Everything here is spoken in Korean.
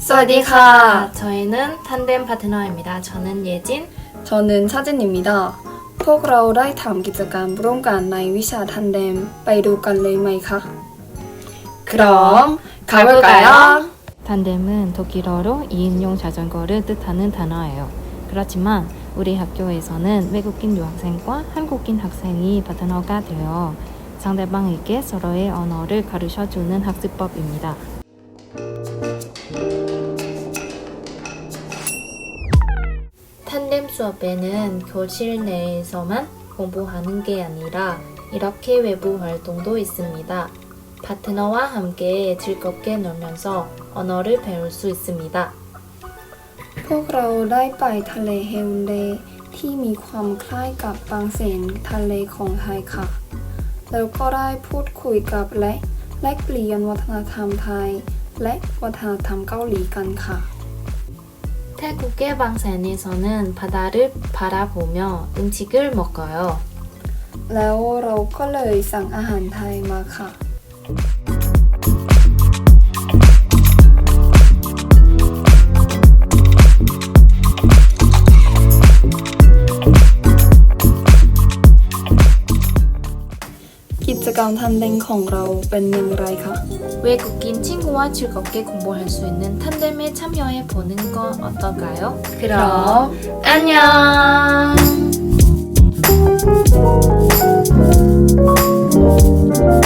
사와디카. 저희는 탄덴 파트너입니다. 저는 예진. 저는 사진입니다. พวกเราได้ทำกิจกรรมร่วมกันในวิชาทันเดม ไปดูกันเลยไหมคะ 그럼 가볼까요? 탄뎀은 독일어로 2인용 자전거를 뜻하는 단어예요. 그렇지만 우리 학교에서는 외국인 유학생과 한국인 학생이 파트너가 되어 상대방에게 서로의 언어를 가르쳐주는 학습법입니다. 수업에는 교실 내에서만 공부하는 게 아니라 이렇게 외부 활동도 있습니다. 파트너와 함께 즐겁게 놀면서 언어를 배울 수 있습니다. พวกเราได้ไปทะเลเฮลเดย์ที่มีความคล้ายกับบางแสนทะเลของไทยค่ะ แล้วก็ได้พูดคุยกับและแลกเปลี่ยนวัฒนธรรมไทย และวัฒนธรรมเกาหลีกันค่ะ 태국의 방센에서는 바다를 바라보며 음식을 먹어요. แล้วเราก็เลยสั่งอาหารไทยมาค่ะ กิจกรรมทันเดงของเราเป็นอย่างไรคะ 외국인 친구와 즐겁게 공부할 수 있는 탄뎀에 참여해 보는 건 어떨까요? 그럼 안녕